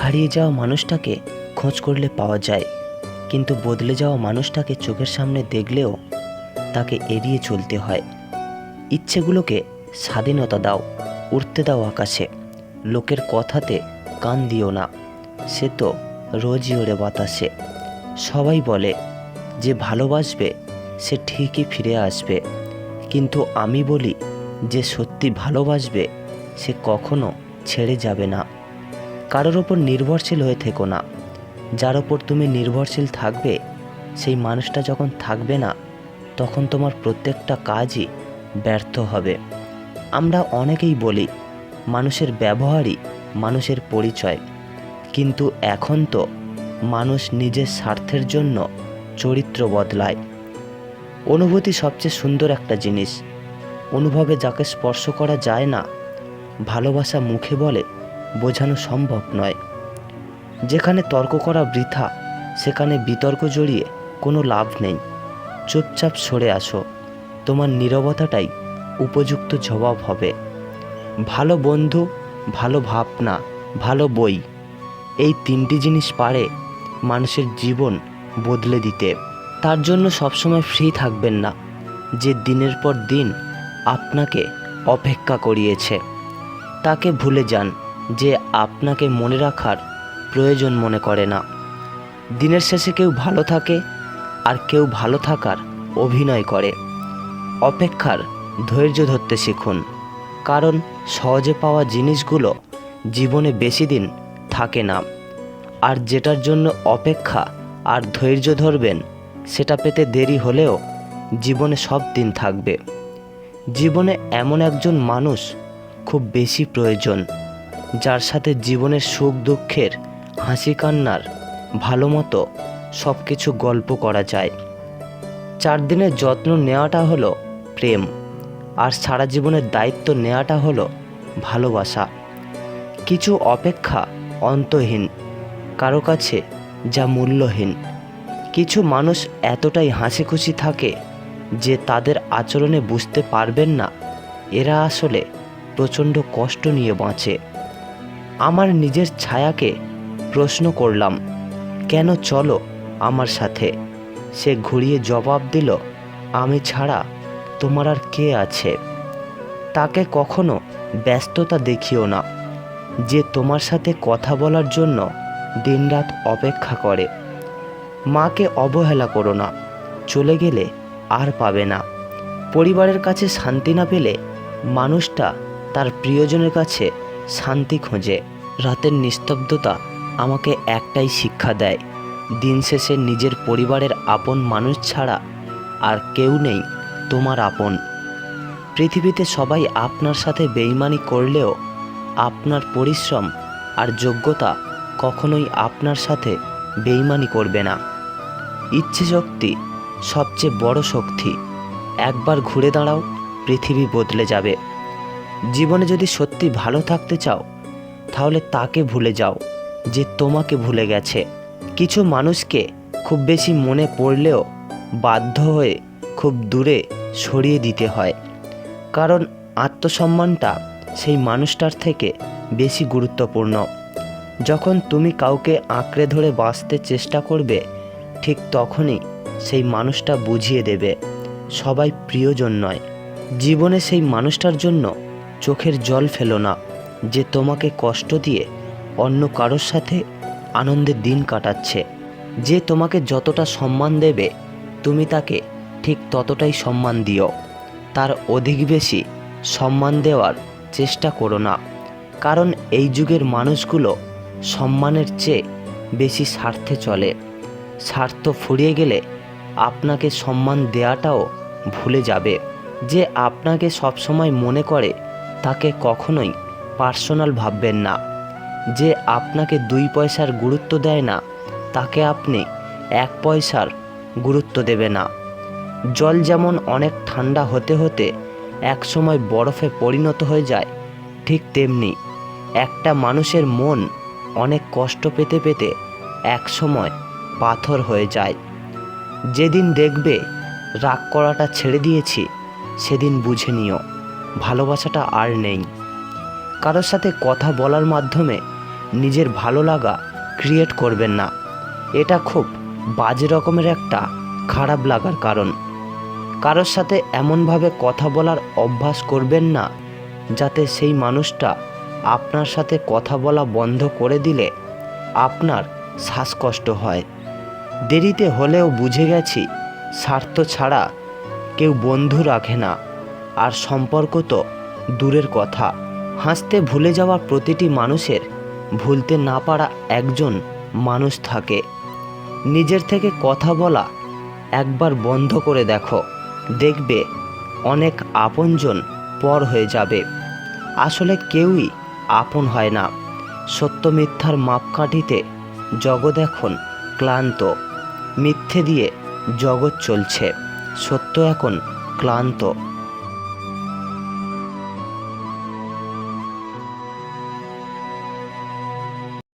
হারিয়ে যাওয়া মানুষটাকে খোঁজ করলে পাওয়া যায়, কিন্তু বদলে যাওয়া মানুষটাকে চোখের সামনে দেখলেও তাকে এড়িয়ে চলতে হয়। ইচ্ছেগুলোকে স্বাধীনতা দাও উঠতে দাও আকাশে, লোকের কথাতে কান দিও না, সে তো রোজই ওড়ে বাতাসে। সবাই বলে, যে ভালোবাসবে, সে ঠিকই ফিরে আসবে। কিন্তু আমি বলি, যে সত্যি ভালোবাসবে, সে কখনো ছেড়ে যাবে না। কারোর ওপর নির্ভরশীল হয়ে থেকো না। যার ওপর তুমি নির্ভরশীল থাকবে, সেই মানুষটা যখন থাকবে না, তখন তোমার প্রত্যেকটা কাজই ব্যর্থ হবে। আমরা অনেকেই বলি, মানুষের ব্যবহারই মানুষের পরিচয়। কিন্তু এখন তো মানুষ নিজের স্বার্থের জন্য চরিত্র বদলায়। অনুভূতি সবচেয়ে সুন্দর একটা জিনিস। অনুভবে যাকে স্পর্শ করা যায় না, ভালোবাসা মুখে বলে বোঝানো সম্ভব নয়। যেখানে তর্ক করা বৃথা, সেখানে বিতর্ক জড়িয়ে কোনো লাভ নেই। চুপচাপ সরে আসো। তোমার নীরবতাটাই উপযুক্ত জবাব হবে। ভালো বন্ধু, ভালো ভাবনা, ভালো বই, এই তিনটি জিনিস পারে মানুষের জীবন বদলে দিতে। তার জন্য সবসময় ফ্রি থাকবেন না, যে দিনের পর দিন আপনাকে অপেক্ষা করিয়েছে। তাকে ভুলে যান। যে আপনাকে মনে রাখার প্রয়োজন মনে করে না। দিনের শেষে কেউ ভালো থাকে আর কেউ ভালো থাকার অভিনয় করে। অপেক্ষার ধৈর্য ধরতে শিখুন, কারণ সহজে পাওয়া জিনিসগুলো জীবনে বেশি দিন থাকে না। আর যেটার জন্য অপেক্ষা আর ধৈর্য ধরবেন, সেটা পেতে দেরি হলেও জীবনে সব দিন থাকবে। জীবনে এমন একজন মানুষ খুব বেশি প্রয়োজন। যার সাথে জীবনের সুখ দুঃখের, হাসি কান্নার, ভালো মতো সব কিছু গল্প করা যায়। চার দিনের যত্ন নেওয়াটা হলো প্রেম, আর সারা জীবনের দায়িত্ব নেওয়াটা হলো ভালোবাসা। কিছু অপেক্ষা অন্তহীন, কারও কাছে যা মূল্যহীন। কিছু মানুষ এতটাই হাসি খুশি থাকে যে তাদের আচরণে বুঝতে পারবেন না, এরা আসলে প্রচণ্ড কষ্ট নিয়ে বাঁচে। আমার নিজের ছায়াকে প্রশ্ন করলাম, কেন চলো আমার সাথে? সে ঘুরিয়ে জবাব দিল, আমি ছাড়া তোমার আর কে আছে? তাকে কখনো ব্যস্ততা দেখিও না, যে তোমার সাথে কথা বলার জন্য দিনরাত অপেক্ষা করে। মাকে অবহেলা করো না, চলে গেলে আর পাবে না। পরিবারের কাছে শান্তি না পেলে মানুষটা তার প্রিয়জনের কাছে শান্তি খোঁজে। রাতের নিস্তব্ধতা আমাকে একটাই শিক্ষা দেয়। দিন শেষে নিজের পরিবারের আপন মানুষ ছাড়া আর কেউ নেই তোমার আপন। পৃথিবীতে সবাই আপনার সাথে বেইমানি করলেও আপনার পরিশ্রম আর যোগ্যতা কখনোই আপনার সাথে বেইমানি করবে না। ইচ্ছে শক্তি সবচেয়ে বড় শক্তি। একবার ঘুরে দাঁড়াও, পৃথিবী বদলে যাবে। জীবনে যদি সত্যি ভালো থাকতে চাও, তাহলে তাকে ভুলে যাও যে তোমাকে ভুলে গেছে। কিছু মানুষকে খুব বেশি মনে পড়লেও বাধ্য হয়ে খুব দূরে সরিয়ে দিতে হয়। কারণ আত্মসম্মানটা সেই মানুষটার থেকে বেশি গুরুত্বপূর্ণ। যখন তুমি কাউকে আঁকড়ে ধরে বাঁচতে চেষ্টা করবে, ঠিক তখনই সেই মানুষটা বুঝিয়ে দেবে। সবাই প্রিয়জন নয়। জীবনে সেই মানুষটার জন্য চোখের জল ফেলো না, যে তোমাকে কষ্ট দিয়ে অন্য কারোর সাথে আনন্দের দিন কাটাচ্ছে। যে তোমাকে যতটা সম্মান দেবে, তুমি তাকে ঠিক ততটাই সম্মান দিও। তার অধিক বেশি সম্মান দেওয়ার চেষ্টা করো না, কারণ এই যুগের মানুষগুলো সম্মানের চেয়ে বেশি স্বার্থে চলে। স্বার্থ ফুরিয়ে গেলে আপনাকে সম্মান দেওয়াটাও ভুলে যাবে। যে আপনাকে সবসময় মনে করে তাকে কখনোই পার্সোনাল ভাববেন না। যে আপনাকে দুই পয়সার গুরুত্ব দেয় না, তাকে আপনি এক পয়সার গুরুত্ব দেবে না। জল যেমন অনেক ঠান্ডা হতে হতে এক সময় বরফে পরিণত হয়ে যায়, ঠিক তেমনি একটা মানুষের মন অনেক কষ্ট পেতে পেতে এক সময় পাথর হয়ে যায়। যেদিন দেখবে, রাগ করাটা ছেড়ে দিয়েছি, সেদিন বুঝে নিও। ভালোবাসাটা আর নেই। কারোর সাথে কথা বলার মাধ্যমে নিজের ভালো লাগা ক্রিয়েট করবেন না। এটা খুব বাজে রকমের একটা খারাপ লাগার কারণ। কারোর সাথে এমনভাবে কথা বলার অভ্যাস করবেন না, যাতে সেই মানুষটা আপনার সাথে কথা বলা বন্ধ করে দিলে আপনার শ্বাসকষ্ট হয়। দেরিতে হলেও বুঝে গেছি, স্বার্থ ছাড়া কেউ বন্ধু রাখে না। আর সম্পর্ক তো দূরের কথা। হাসতে ভুলে যাওয়া প্রতিটি মানুষের ভুলতে না পারা একজন মানুষ থাকে। নিজের থেকে কথা বলা একবার বন্ধ করে দেখো। দেখবে অনেক আপনজন পর হয়ে যাবে। আসলে কেউই আপন হয় না। সত্য মিথ্যার মাপকাঠিতে জগৎ এখন ক্লান্ত। মিথ্যে দিয়ে জগৎ চলছে। সত্য এখন ক্লান্ত।